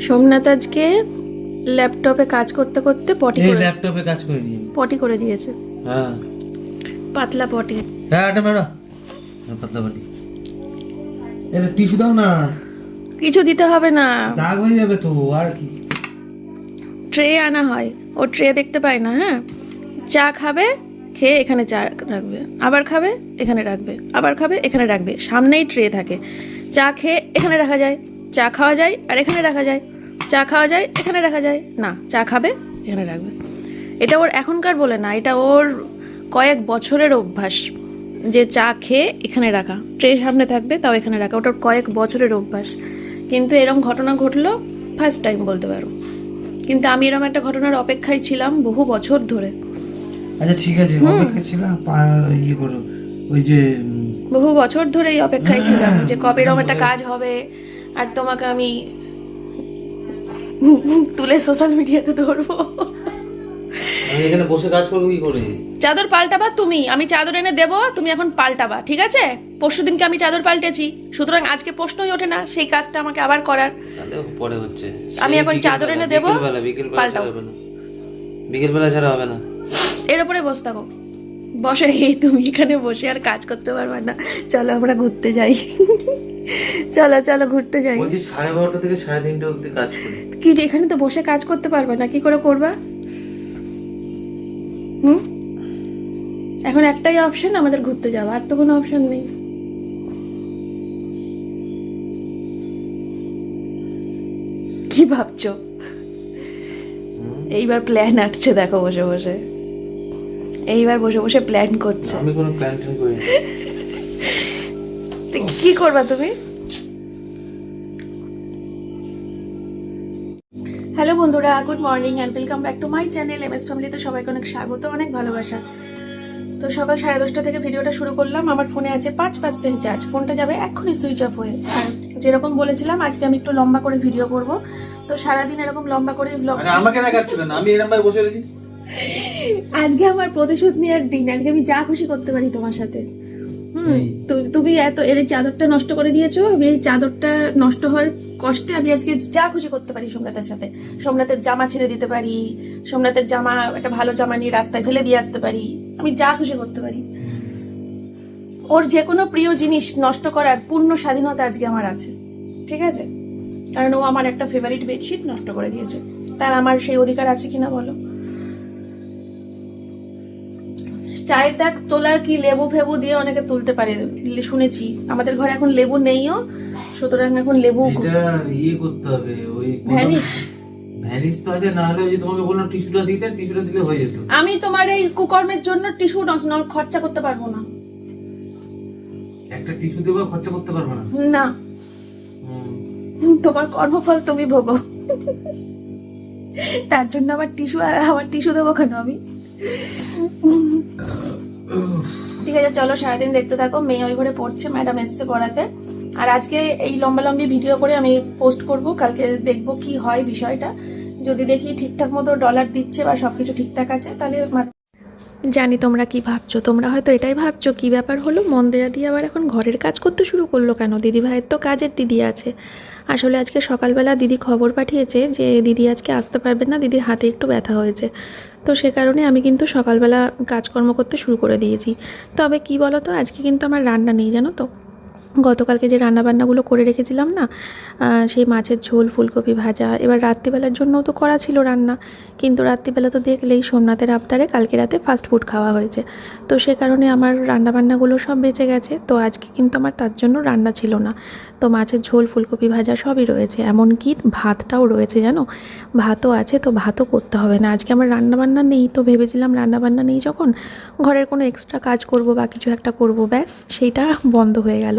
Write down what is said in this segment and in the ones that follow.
সোমনাথ আজকে ল্যাপটপে কাজ করতে করতে পটি এই করে ল্যাপটপে কাজ করে দিই পটি করে দিয়েছে। হ্যাঁ। পাতলা পটি। হ্যাঁ এটা ম্যাডাম পাতলা বাটি এটা টিস্যু দাও না। কিছু দিতে হবে না। দাগ হয়ে যাবে তো আর কি। ট্রে আনা হয়। ও ট্রে দেখতে পায় না হ্যাঁ? চা খাবে খেয়ে এখানে চা রাখবে। আবার খাবে এখানে রাখবে। আবার খাবে এখানে রাখবে। সামনেই ট্রে থাকে। চা খেয়ে এখানে রাখা যায়। চা খাওয়া যায় আর এখানে রাখা যায়। চা খাওয়া যায় এখানে রাখা যায়। না চা খাবে এখানে রাখবে। এটা ওর এখনকার বলে না এটা ওর কয়েক বছরের অভ্যাস যে চা খেয়ে এখানে রাখা। ট্রে সামনে থাকবে তাও এখানে রাখা। ওটার কয়েক বছরের অভ্যাস। কিন্তু এরকম ঘটনা ঘটলো ফার্স্ট টাইম বলতে পারো। কিন্তু আমি এরকম একটা ঘটনার অপেক্ষায় ছিলাম বহু বছর ধরে। আচ্ছা ঠিক আছে অপেক্ষা ছিলাম ইয়ে করো ওই যে বহু বছর ধরে এই অপেক্ষায় ছিলাম যে কবে এরকম একটা কাজ হবে আর তোমাকে আমি তুলে সোশ্যাল মিডিয়াতে ধরবো। আমি এখানে বসে কাজ করব কি করেছি চাদর পাল্টাবা তুমি আমি চাদর এনে দেবো তুমি এখন পাল্টাবা ঠিক আছে? পরশু দিনকে আমি চাদর পাল্টেছি সুতরাং আজকে প্রশ্নই ওঠে না সেই কাজটা আমাকে আবার করার। পরে হচ্ছে। আমি এখন চাদর এনে দেবো, না। বিকেলবেলা ছাড়া হবে না। এর উপরে বসে থাকো। বসে এই তুমি এখানে বসে আর কাজ করতে পারবে না। চলো আমরা ঘুরতে যাই। চলো চলো ঘুরতে যাই। বলছি সাড়ে বারোটা থেকে সাড়ে তিনটে অবধি কাজ করি। কি এখানে তো বসে কাজ করতে পারবে না কি করে করবা? হুম? এখন একটাই অপশন আমাদের ঘুরতে যাওয়া আর তো কোনো অপশন নেই। কি ভাবছ? এইবার প্ল্যান আটছে দেখো বসে বসে। এইবার বসে বসে প্ল্যান করছে। আমি কোনো প্ল্যান করি কি করবা তুমি? হ্যালো বন্ধুরা good morning and welcome back to my channel M S ফ্যামিলিতে সবাইকে অনেক স্বাগত অনেক ভালোবাসা। তো সকাল সাড়ে দশটা থেকে ভিডিওটা শুরু করলাম। আমার ফোনে আছে পাঁচ পার্সেন্ট চার্জ ফোনটা যাবে এক্ষুনি সুইচ অফ হয়ে। আর যেরকম বলেছিলাম আজকে আমি একটু লম্বা করে ভিডিও করব। তো সারাদিন এরকম লম্বা করে ব্লগ আমাকে দেখাচ্ছিল না আমি এরম ভাবে বসে রয়েছি। আজকে আমার প্রতিশোধ নেওয়ার দিন। আজকে আমি যা খুশি করতে পারি তোমার সাথে। হুম তুমি এত এর চাদরটা নষ্ট করে দিয়েছ আমি এই চাদরটা নষ্ট হওয়ার কষ্টে আমি আজকে যা খুশি করতে পারি সোমনাথের সাথে। সোমনাথের জামা ছেড়ে দিতে পারি সোমনাথের জামা একটা ভালো জামা নিয়ে রাস্তায় ফেলে দিয়ে আসতে পারি। আমি যা খুশি করতে পারি। ওর যে কোনো প্রিয় জিনিস নষ্ট করার পূর্ণ স্বাধীনতা আজকে আমার আছে। ঠিক আছে? কারণ ও আমার একটা ফেভারিট বেডশিট নষ্ট করে দিয়েছে। তার আমার সেই অধিকার আছে কিনা বলো? চায়ের দাগ তোলার কি লেবু ফেবু দিয়ে অনেকে তুলতে পারে? শুনেছি। আমাদের ঘরে এখন লেবু নেইও সুতরাং এখন লেবু এটা ইয়ে করতে হবে ওই ভ্যানিশ। ভ্যানিস তো আছে না হলে ওই তোমাকে বললাম টিস্যুটা দিতে টিস্যুটা দিলে হয়ে যেত। আমি তোমার এই কুকর্মের জন্য টিস্যু খরচা করতে পারব না। একটা টিস্যু দেবো খরচা করতে পারব না। না। তোমার কর্মফল তুমি ভোগো। তার জন্য আমার টিস্যু আমার টিস্যু দেবো কেন আমি? ঠিক আছে, চলো সারাদিন দেখতে থাকো। মেয়ে ওই ঘরে পড়ছে, ম্যাডাম এসছে পড়াতে। আর আজকে এই লম্বা লম্বি ভিডিও করে আমি পোস্ট করব। কালকে দেখব কি হয় বিষয়টা। যদি দেখি ঠিকঠাক মতো ডলার দিচ্ছে বা সবকিছু ঠিকঠাক আছে, তাহলে জানি তোমরা কি ভাবছ। তোমরা হয়তো এটাই ভাবছ, কি ব্যাপার হলো? মন্দিরা দিয়ে আবার এখন ঘরের কাজ করতে শুরু করল কেন? দিদি ভাইয়ের তো কাজের দিদি আছে। আসলে আজকে সকালবেলা দিদি খবর পাঠিয়েছে যে, দিদি আজকে আসতে পারবেন না, দিদির হাতে একটু ব্যথা হয়েছে। তো সে কারণে আমি কিন্তু সকালবেলা কাজকর্ম করতে শুরু করে দিয়েছি। তবে কি বলো তো আজকে কিন্তু আমার রান্না নেই, জানো তো? গতকালকে যে রান্নাবান্নাগুলো করে রেখেছিলাম না সেই মাছের ঝোল, ফুলকপি ভাজা, এবার রাত্রিবেলার জন্যও তো করা ছিল রান্না। কিন্তু রাত্রিবেলা তো দেখলেই সোমনাথের আবদারে কালকে রাতে ফাস্ট ফুড খাওয়া হয়েছে। তো সে কারণে আমার রান্নাবান্নাগুলো সব বেঁচে গেছে। তো আজকে কিন্তু আমার তার জন্য রান্না ছিল না। তো মাছের ঝোল, ফুলকপি ভাজা সবই রয়েছে। এমনকি ভাতটাও রয়েছে জানো? ভাতও আছে, তো ভাতও করতে হবে না। আজকে আমার রান্নাবান্না নেই, তো ভেবেছিলাম রান্নাবান্না নেই যখন। ঘরের কোনো এক্সট্রা কাজ করব বা কিছু একটা করব, ব্যাস, সেইটা বন্ধ হয়ে গেল।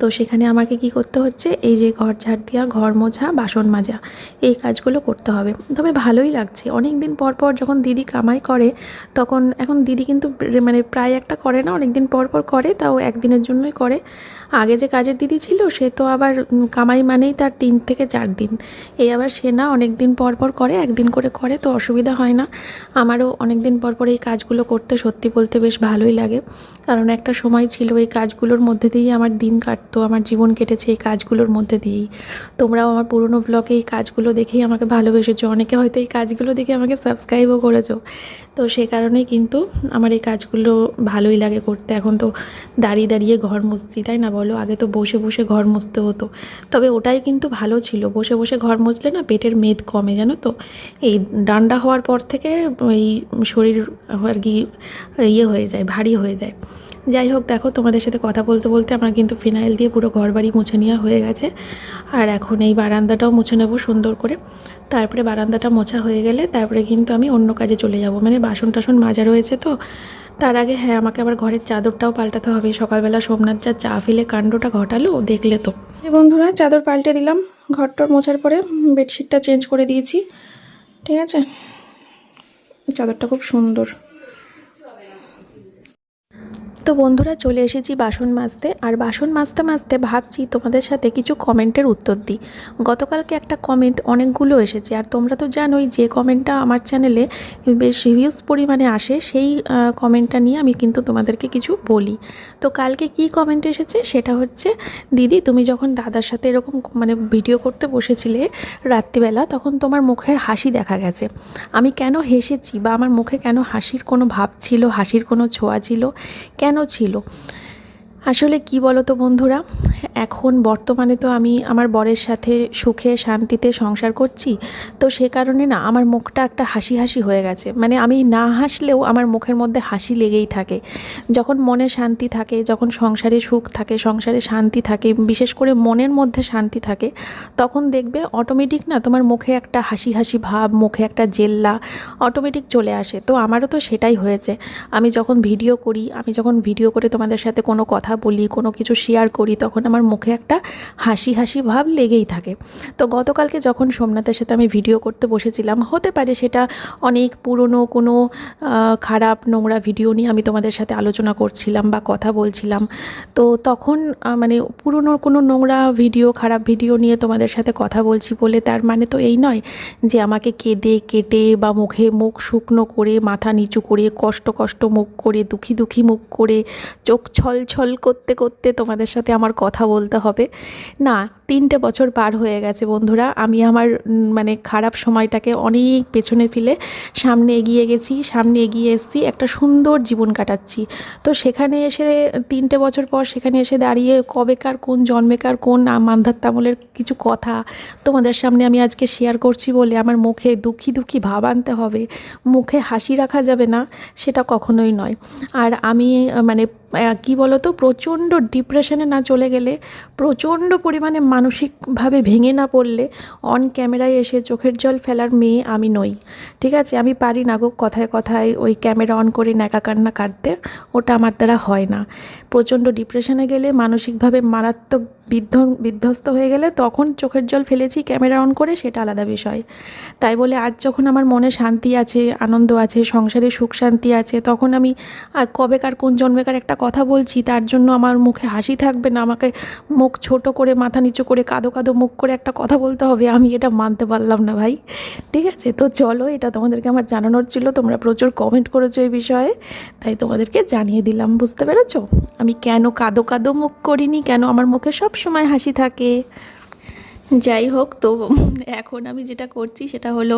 তো সেখানে আমাকে কি করতে হচ্ছে? এই যে ঘর ঝাড় দেওয়া ঘর মোছা, বাসন মাজা, এই কাজগুলো করতে হবে। তবে ভালোই লাগছে। অনেক দিন পর পর যখন দিদি কামাই করে, তখন এখন দিদি কিন্তু মানে প্রায় একটা করে না অনেক দিন পর পর করে, তাও একদিনের জন্যই করে। আগে যে কাজের দিদি ছিল, সে তো আবার কামাই মানেই তার তিন থেকে চার দিন। এই আবার সে না অনেক দিন পর পর করে, একদিন করে করে, তো অসুবিধা হয় না। আমারও অনেক দিন পর পর এই কাজগুলো করতে সত্যি বলতে বেশ ভালোই লাগে। কারণ একটা সময় ছিল এই কাজগুলোর মধ্যে দিয়েই আমার দিন কাটতো। তো আমার জীবন কেটেছে এই কাজগুলোর মধ্যে দিয়েই। তোমরাও আমার পুরনো ব্লগে এই কাজগুলো দেখেই আমাকে ভালোবেসেছো। অনেকে হয়তো এই কাজগুলো দেখে আমাকে সাবস্ক্রাইবও করেছ। তো সে কারণেই কিন্তু আমার এই কাজগুলো ভালোই লাগে করতে। এখন তো দাঁড়িয়ে দাঁড়িয়ে ঘর মুছছি, তাই না বলো? আগে তো বসে বসে ঘর মুছতে হতো। তবে ওটাই কিন্তু ভালো ছিল। বসে বসে ঘর মুছলে না পেটের মেদ কমে, জানো তো? এই ডান্ডা হওয়ার পর থেকে এই শরীর আর কি ইয়ে হয়ে যায়, ভারী হয়ে যায়। যাই হোক, দেখো তোমাদের সাথে কথা বলতে বলতে আমার কিন্তু ফিনাইল দিয়ে পুরো ঘর বাড়ি মুছে নেওয়া হয়ে গেছে। আর এখন এই বারান্দাটাও মুছে নেব সুন্দর করে। তারপরে বারান্দাটা মোছা হয়ে গেলে তারপরে কিন্তু আমি অন্য কাজে চলে যাব। মানে বাসন টাসন মাজা রয়েছে তো। তার আগে হ্যাঁ আমাকে আবার ঘরের চাদরটাও পাল্টাতে হবে। সকালবেলা সোমনাথ যা চা ফেলে কাণ্ডটা ঘটালো দেখলে তো। যে বন্ধুরা, চাদর পাল্টে দিলাম। ঘরটর মোছার পরে বেডশিটটা চেঞ্জ করে দিয়েছি। ঠিক আছে? চাদরটা খুব সুন্দর। তো বন্ধুরা চলে এসেছি বাসন মাজতে। আর বাসন মাজতে মাজতে ভাবছি তোমাদের সাথে কিছু কমেন্টের উত্তর দিই। গতকালকে একটা কমেন্ট অনেকগুলো এসেছে। আর তোমরা তো জানোই যে কমেন্টটা আমার চ্যানেলে বেশ হিউজ পরিমাণে আসে, সেই কমেন্টটা নিয়ে আমি কিন্তু তোমাদেরকে কিছু বলি। তো কালকে কি কমেন্ট এসেছে? সেটা হচ্ছে, দিদি, তুমি যখন দাদার সাথে এরকম মানে ভিডিও করতে বসেছিলে রাত্রিবেলা, তখন তোমার মুখে হাসি দেখা গেছে। আমি কেন হেসেছি বা আমার মুখে কেন হাসির কোনো ভাব ছিল, হাসির কোনো ছোঁয়া ছিল? কেন ছিল। আসলে কি বলো তো বন্ধুরা? এখন বর্তমানে তো আমি আমার বরের সাথে সুখে শান্তিতে সংসার করছি। তো সে কারণে না আমার মুখটা একটা হাসি হাসি হয়ে গেছে। মানে আমি না হাসলেও আমার মুখের মধ্যে হাসি লেগেই থাকে। যখন মনে শান্তি থাকে, যখন সংসারে সুখ থাকে, সংসারে শান্তি থাকে, বিশেষ করে মনের মধ্যে শান্তি থাকে, তখন দেখবে অটোমেটিক না তোমার মুখে একটা হাসি হাসি ভাব, মুখে একটা জেল্লা অটোমেটিক চলে আসে। তো আমারও তো সেটাই হয়েছে। আমি যখন ভিডিও করি, আমি যখন ভিডিও করে তোমাদের সাথে কোনো কথা বলি, কোনো কিছু শেয়ার করি, তখন আমার মুখে একটা হাসি হাসি ভাব লেগেই থাকে। তো গতকালকে যখন সোমনাথের সাথে আমি ভিডিও করতে বসেছিলাম, হতে পারে সেটা অনেক পুরনো কোনো খারাপ নোংরা ভিডিও নিয়ে আমি তোমাদের সাথে আলোচনা করছিলাম বা কথা বলছিলাম। তো তখন মানে পুরনো কোনো নোংরা ভিডিও খারাপ ভিডিও নিয়ে তোমাদের সাথে কথা বলছি বলে তার মানে তো এই নয় যে আমাকে কেঁদে, কেটে বা মুখে মুখ শুকনো করে, মাথা নিচু করে, কষ্ট কষ্ট মুখ করে, দুঃখী দুঃখী মুখ করে, চোখ ছল ছল করতে করতে তোমাদের সাথে আমার কথা বলতে হবে। না, তিনটে বছর পার হয়ে গেছে বন্ধুরা। আমি আমার মানে খারাপ সময়টাকে অনেক পেছনে ফেলে সামনে এগিয়ে গেছি, সামনে এগিয়ে এসেছি, একটা সুন্দর জীবন কাটাচ্ছি। তো সেখানে এসে, তিনটে বছর পর সেখানে এসে দাঁড়িয়ে কবেকার কোন জন্মেকার কোন মান্ধার তামলের কিছু কথা তোমাদের সামনে আমি আজকে শেয়ার করছি বলে আমার মুখে দুঃখী দুঃখী ভাব আনতে হবে। মুখে হাসি রাখা যাবে না, সেটা কখনোই নয়। আর আমি মানে কি বলতো, প্রচণ্ড ডিপ্রেশনে না চলে গেলে, প্রচণ্ড পরিমাণে মানসিকভাবে ভেঙে না পড়লে অন ক্যামেরায় এসে চোখের জল ফেলার মেয়ে আমি নই। ঠিক আছে? আমি পারি না গো কথায় কথায় ওই ক্যামেরা অন করে ন্যাকা কান্না কাঁদতে, ওটা আমার দ্বারা হয় না। প্রচণ্ড ডিপ্রেশনে গেলে মানসিকভাবে মারাত্মক বিধ্ব বিধ্বস্ত হয়ে গেলে তখন চোখের জল ফেলেছি, ক্যামেরা অন করে, সেটা আলাদা বিষয়। তাই বলে আজ যখন আমার মনে শান্তি আছে, আনন্দ আছে, সংসারে সুখ শান্তি আছে, তখন আমি কবেকার কোন জন্মেকার একটা কথা বলছি, তার জন্য আমার মুখে হাসি থাকবে না, আমাকে মুখ ছোট করে, মাথা নিচু করে, কাদো কাদো মুখ করে একটা কথা বলতে হবে, আমি এটা মানতে পারলাম না ভাই। ঠিক আছে? তো চলো, এটা তোমাদেরকে আমার জানানোর ছিল, তোমরা প্রচুর কমেন্ট করেছ এই বিষয়ে, তাই তোমাদেরকে জানিয়ে দিলাম, বুঝতে পেরেছ? আমি কেন কাদো কাদো মুখ করিনি, কেন আমার মুখে সব সময় হাসি থাকে। যাই হোক, তো এখন আমি যেটা করছি সেটা হলো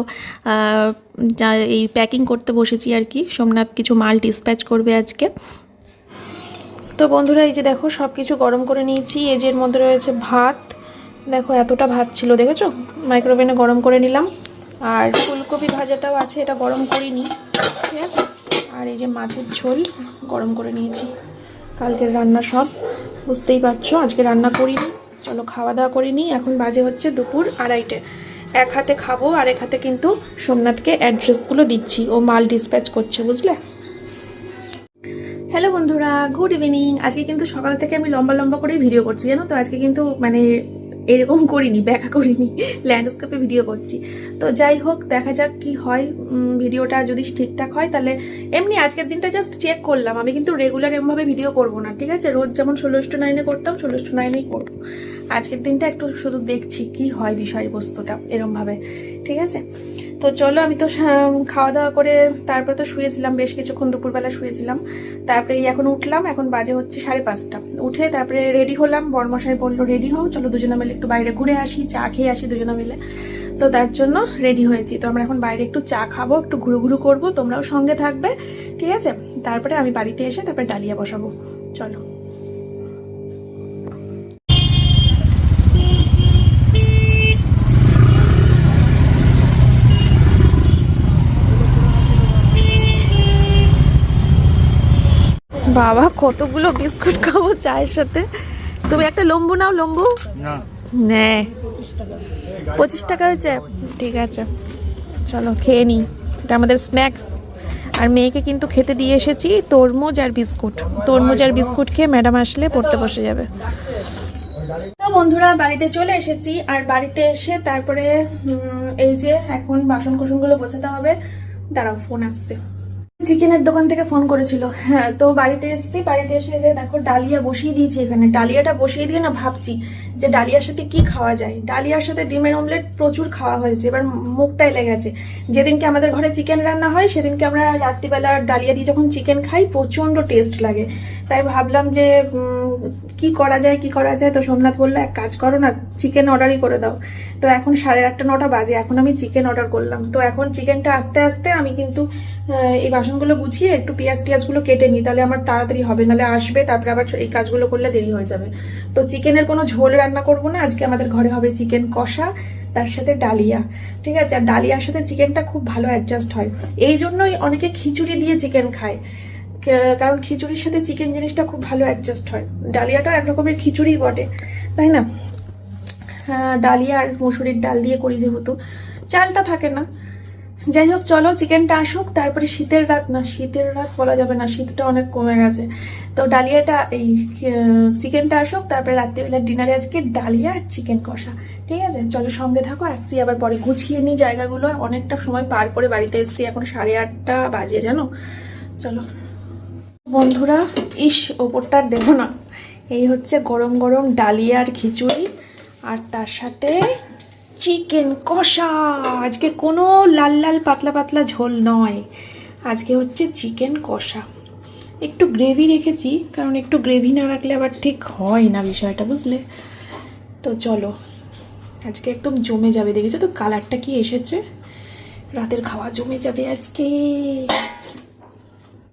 এই প্যাকিং করতে বসেছি আর কি। সোমনাথ কিছু মাল ডিসপ্যাচ করবে আজকে। তো বন্ধুরা, এই যে দেখো সব কিছু গরম করে নিয়েছি। এই যে এর মধ্যে রয়েছে ভাত। দেখো, এতটা ভাত ছিল, দেখেছ? মাইক্রোওভেনে গরম করে নিলাম। আর ফুলকপি ভাজাটাও আছে, এটা গরম করিনি, ঠিক আছে? আর এই যে মাছের ঝোল গরম করে নিয়েছি। কালকের রান্না সব। বুঝতেই পারছ, আজকে রান্না করিনি। চলো খাওয়া দাওয়া করিনি এখন বাজে হচ্ছে দুপুর আড়াইটে। এক হাতে খাব, আর এক হাতে কিন্তু সোমনাথকে অ্যাড্রেসগুলো দিচ্ছি। ও মাল ডিসপ্যাচ করছে, বুঝলে? হ্যালো বন্ধুরা গুড ইভিনিং আজকে কিন্তু সকাল থেকে আমি লম্বা লম্বা করেই ভিডিও করছি, জানো তো? আজকে কিন্তু মানে এরকম করিনি, ব্যাখ্যা করিনি ল্যান্ডস্কেপে ভিডিও করছি। তো যাই হোক, দেখা যাক কি হয়। ভিডিওটা যদি ঠিকঠাক হয়, তাহলে এমনি আজকের দিনটা জাস্ট চেক করলাম। আমি কিন্তু রেগুলার এমভাবে ভিডিও করব না, ঠিক আছে? রোজ যেমন ষোলোষ্ট নাইনে করতাম ষোলোষ্ট নাইনেই করব। আজকের দিনটা একটু শুধু দেখছি কি হয় বিষয়বস্তুটা এরমভাবে, ঠিক আছে? তো চলো আমি তো খাওয়া দাওয়া করে তারপরে তো শুয়েছিলাম, বেশ কিছুক্ষণ দুপুরবেলা শুয়েছিলাম। তারপরে এখন উঠলাম, এখন বাজে হচ্ছে সাড়ে পাঁচটা। উঠে তারপরে রেডি হলাম, বর্মশাই বলল, রেডি হও, চলো দুজনে মিলে একটু বাইরে ঘুরে আসি, চা খেয়ে আসি দুজনে মিলে। তো তার জন্য রেডি হয়েছি। তো আমরা এখন বাইরে একটু চা খাব, একটু ঘুরু ঘুরু করব, তোমরাও সঙ্গে থাকবে, ঠিক আছে? তারপরে আমি বাড়িতে এসে তারপরে ডালিয়া বসাবো। চলো। বাবা কতগুলো বিস্কুট খাব চায়ের সাথে? তুমি একটা লম্বু নাও লম্বু। না। পঁচিশ টাকা হয়েছে? ঠিক আছে। চলো খেয়ে নিই এটা আমাদের স্ন্যাক্স। আর মেয়েকে কিন্তু খেতে দিয়ে এসেছি তরমুজ আর বিস্কুট। তরমুজ আর বিস্কুট খেয়ে ম্যাডাম আসলে পড়তে বসে যাবে। তো বন্ধুরা বাড়িতে চলে এসেছি। আর বাড়িতে এসে তারপরে এই যে এখন বাসন কুসনগুলো গোছাতে হবে। দাঁড়াও ফোন আসছে। চিকেনের দোকান থেকে ফোন করেছিল। হ্যাঁ তো বাড়িতে এসেছি, বাড়িতে এসে যে দেখো ডালিয়া বসিয়ে দিয়েছি এখানে। ডালিয়াটা বসিয়ে দিয়ে না ভাবছি যে ডালিয়ার সাথে কি খাওয়া যায়। ডালিয়ার সাথে ডিমের অমলেট প্রচুর খাওয়া হয়েছে, এবার মুখটাই লেগেছে যেদিনকে আমাদের ঘরে চিকেন রান্না হয়, সেদিনকে আমরা রাত্রিবেলা ডালিয়া দিয়ে যখন চিকেন খাই প্রচণ্ড টেস্ট লাগে। তাই ভাবলাম যে কি করা যায়, কি করা যায়? তো সোমনাথ বলল, এক কাজ করো না, চিকেন অর্ডারই করে দাও। তো এখন সাড়ে আটটা, নটা বাজে, এখন আমি চিকেন অর্ডার করলাম। তো এখন চিকেনটা আস্তে আস্তে আমি কিন্তু এই বাসনগুলো গুছিয়ে একটু পেঁয়াজ টিয়াজগুলো কেটে নিই, তাহলে আমার তাড়াতাড়ি হবে, নাহলে আসবে, তারপরে আবার এই কাজগুলো করলে দেরি হয়ে যাবে। তো চিকেনের কোনো ঝোল রান্না করব না, আজকে আমাদের ঘরে হবে চিকেন কষা, তার সাথে ডালিয়া, ঠিক আছে? আর ডালিয়ার সাথে চিকেনটা খুব ভালো অ্যাডজাস্ট হয়। এই জন্যই অনেকে খিচুড়ি দিয়ে চিকেন খায়। কারণ খিচুড়ির সাথে চিকেন জিনিসটা খুব ভালো অ্যাডজাস্ট হয়। ডালিয়াটাও এক রকমের খিচুড়ি বটে, তাই না? ডালিয়া আর মুসুরির ডাল দিয়ে করি যেহেতু। চালটা থাকে না। যাই হোক চলো চিকেনটা আসুক, তারপরে শীতের রাত না, শীতের রাত বলা যাবে না, শীতটা অনেক কমে গেছে। তো ডালিয়াটা, এই চিকেনটা আসুক, তারপরে রাত্রিবেলা ডিনারে আজকে ডালিয়া আর চিকেন কষা। ঠিক আছে? চলো, সঙ্গে থাকো, আসছি আবার পরে। গুছিয়ে নিই জায়গাগুলো, অনেকটা সময় পার করে বাড়িতে এসছি, এখন সাড়ে আটটা বাজে, জানো? চলো। বন্ধুরা, ইস, ওপরটা দেখো না। এই হচ্ছে গরম গরম ডালিয়া আর খিচুড়ি, আর তার সাথে চিকেন কষা। আজকে কোনো লাল লাল পাতলা পাতলা ঝোল নয়। আজকে হচ্ছে চিকেন কষা। একটু গ্রেভি রেখেছি, কারণ একটু গ্রেভি না রাখলে আবার ঠিক হয় না বিষয়টা, বুঝলে? তো চলো, আজকে একদম জমে যাবে। দেখেছ তো কালারটা কি এসেছে? রাতের খাওয়া জমে যাবে আজকে।